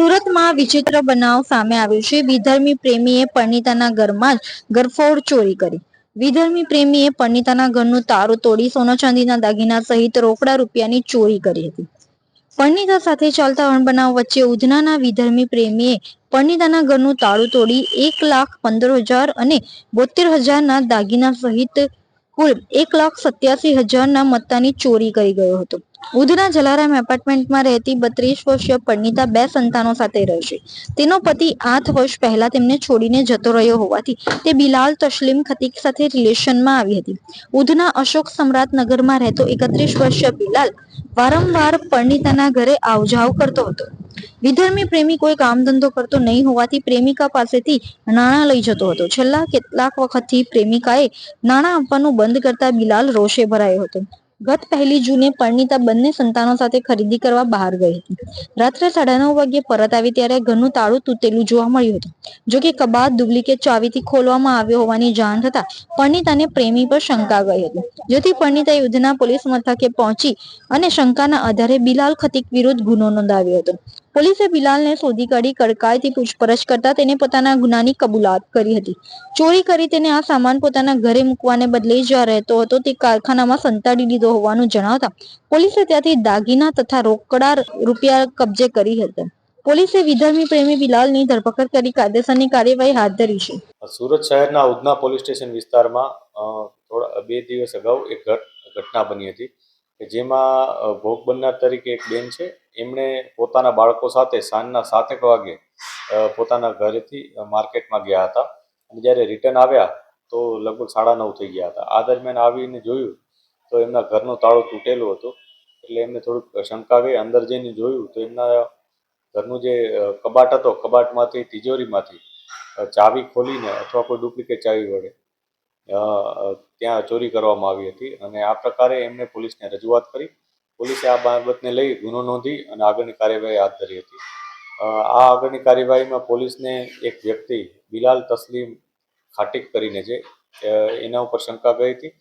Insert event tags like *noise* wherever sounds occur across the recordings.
સુરતમાં વિચિત્ર બનાવ સામે આવ્યો છે. વિધર્મી પ્રેમીએ પરણિતાના ઘરમાં જ ગરફોડ ચોરી કરી. વિધર્મી પ્રેમીએ પરણિતાના ઘરનું તારું તોડી સોના ચાંદીના દાગીના સહિત રોકડા રૂપિયાની ચોરી કરી હતી. પરણિતા સાથે ચાલતા અણબનાવ વચ્ચે ઉધનાના વિધર્મી પ્રેમીએ પરણિતાના ઘરનું તાળું તોડી એક લાખ પંદર હજાર અને બોતેર હજારના દાગીના સહિત કુલ એક લાખ સત્યાસી હજારના મત્તાની ચોરી કરી ગયો હતો. ઉધના જલારામ એપાર્ટમેન્ટમાં રહેતી બત્રીસ વર્ષીય પરણિતા બે સંતાનો સાથે રહે છે. તેનો પતિ આઠ વર્ષ પહેલા તેમને છોડીને જતો રહ્યો હોવાથી તે બિલાલ તસ્લીમ ખતીક સાથે રિલેશનમાં આવી હતી. ઉધના અશોક સમ્રાટ નગરમાં રહેતો એકત્રીસ વર્ષીય બિલાલ વારંવાર પરણિતાના ઘરે આવજાવ કરતો હતો. વિધર્મી પ્રેમી કોઈ કામ ધંધો કરતો નહીં હોવાથી પ્રેમિકા પાસેથી નાણાં લઈ જતો હતો. છેલ્લા કેટલાક વખતથી પ્રેમિકાએ નાણાં આપવાનું બંધ કરતા બિલાલ રોષે ભરાયો હતો. ગત પહેલી જૂને પરણિતા બંને સંતાનો સાથે ખરીદી કરવા બહાર ગઈ હતી. રાત્રે સાડા નવ વાગ્યે પરત આવી ત્યારે ઘરનું તાળું તૂટેલું જોવા મળ્યું હતું. જો કે કબાટ, ડુપ્લિકેટ ચાવીથી ખોલવામાં આવ્યો હોવાની જાણ થતા પરણિતાને પ્રેમી પર શંકા ગઈ હતી. જેથી પરણીતા યુદ્ધના પોલીસ મથકે પહોંચી અને શંકાના આધારે બિલાલ ખતીક વિરુદ્ધ ગુનો નોંધાવ્યો હતો. પોલીસે બિલાલને શોધી કાઢી કડકાઈથી પૂછપરછ કરતા તેને પોતાના ગુનાની કબૂલાત કરી હતી. ચોરી કરી તેને આ સામાન પોતાના ઘરે મૂકવાને બદલે જ્યાં રહેતો હતો તે કારખાનામાં સંતાડી દીધો હોવાનું જણાવતા પોલીસે ત્યાંથી દાગીના તથા રોકડા રૂપિયા કબજે કરી હતા. પોલીસે વિધર્મી પ્રેમી બિલાલની ધરપકડ કરી કાયદેસરની કાર્યવાહી હાથ ધરી છે. સુરત શહેરના ઉધના પોલીસ સ્ટેશન વિસ્તારમાં થોડા, બે દિવસ અગાઉ એક ઘટના બની હતી. કે જેમાં ભોગ બનનાર તરીકે એક બેન છે. એમણે પોતાના બાળકો સાથે સાંજના સાતેક વાગે પોતાના ઘરેથી માર્કેટમાં ગયા હતા. અને જ્યારે રિટર્ન આવ્યા, તો લગભગ સાડા નવ થઈ ગયા હતા. આ દરમિયાન આવીને જોયું, તો એમના ઘરનું તાળું તૂટેલું હતું. એટલે એમને થોડુંક શંકા ગઈ અંદર જઈને જોયું, તો એમના ઘરનું જે કબાટ હતો, કબાટમાંથી, તિજોરીમાંથી ચાવી ખોલીને અથવા કોઈ ડુપ્લિકેટ ચાવી વડે ત્યાં ચોરી કરવામાં આવી હતી અને આ પ્રકારે એમણે પોલીસને રજૂઆત કરી. પોલીસે આ બાબતને લઈ ગુનો નોંધી અને આગળની કાર્યવાહી હાથ ધરી હતી. આ આગળની કાર્યવાહીમાં પોલીસને એક વ્યક્તિ, બિલાલ તસ્લીમ ખાટીક કરીને છે એના ઉપર શંકા ગઈ હતી.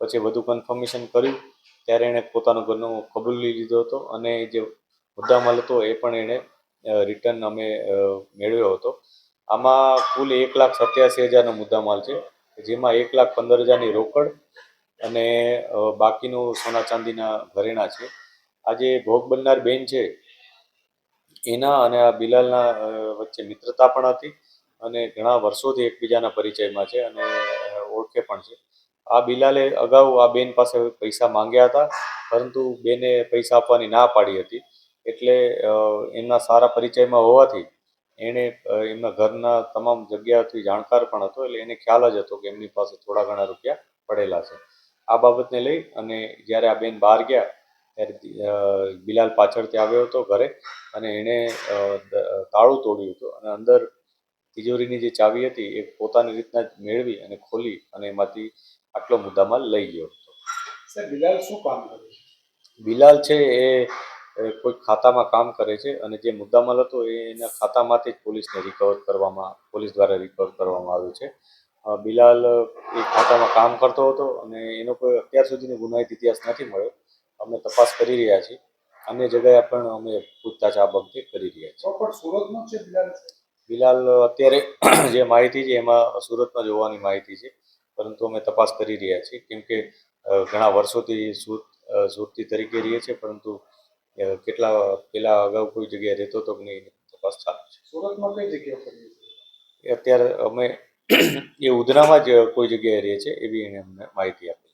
પછી વધુ કન્ફર્મેશન કર્યું. ત્યારે એણે પોતાનો ઘરનો કબૂલી લીધો હતો અને જે મુદ્દામાલ હતો એ પણ એણે રિટર્ન અમે મેળવ્યો હતો. આમાં કુલ એક લાખ સત્યાસી હજારનો મુદ્દામાલ છે. જેમાં એક લાખ પંદર હજારની રોકડ અને બાકીનું સોના ચાંદીના ઘરેણાં છે. આ જે ભોગ બનનાર બેન છે, એના અને આ બિલાલના વચ્ચે મિત્રતા પણ હતી અને ઘણા વર્ષોથી એકબીજાના પરિચયમાં છે અને ઓળખે પણ છે. આ બિલાલે અગાઉ આ બેન પાસે પૈસા માંગ્યા હતા, પરંતુ બેને પૈસા આપવાની ના પાડી હતી. એટલે એમના સારા પરિચયમાં હોવાથી એણે એમના ઘરના તમામ જગ્યાથી જાણકાર પણ હતો એટલે એને ખ્યાલ જ હતો કે એમની પાસે થોડા ઘણા રૂપિયા પડેલા છે. આ બાબતને લઈ અને જ્યારે આ બેન બહાર ગયા ત્યારે બિલાલ પાછળથી આવ્યો હતો ઘરે અને એણે તાળું તોડ્યું હતું અને અંદર તિજોરીની જે ચાવી હતી એ પોતાની રીતના જ મેળવી અને ખોલી અને એમાંથી આટલો મુદ્દામાલ લઈ ગયો હતો. બિલાલ શું કામ કરે બિલાલ છે એ કોઈ ખાતામાં કામ કરે છે અને જે મુદ્દામાલ હતો એ એના ખાતામાંથી જ પોલીસને રિકવર કરવામાં પોલીસ દ્વારા રિકવર કરવામાં આવ્યો છે. બિલાલ એ ખાતામાં કામ કરતો હતો અને એનો કોઈ અત્યાર સુધીનો ગુનાહિત ઇતિહાસ નથી મળ્યો. અમે તપાસ કરી રહ્યા છીએ. અન્ય જગ્યાએ પણ અમે પૂછતાછ આ બાબતે કરી રહ્યા છીએ. બિલાલ અત્યારે *clears throat* જે માહિતી છે એમાં સુરતમાં જોવાની માહિતી છે પરંતુ અમે તપાસ કરી રહ્યા છીએ. કેમ કે ઘણા વર્ષોથી સુરત સુરતી તરીકે રહીએ છીએ પરંતુ કેટલા પેલા અગાઉ કોઈ જગ્યાએ રહેતો હતો કે નહીં તપાસ ચાલુ છે. સુરતમાં કઈ જગ્યાએ ફરી અત્યારે અમે એ ઉધનામાં જ કોઈ જગ્યાએ રહે છે એવી એને અમને માહિતી આપી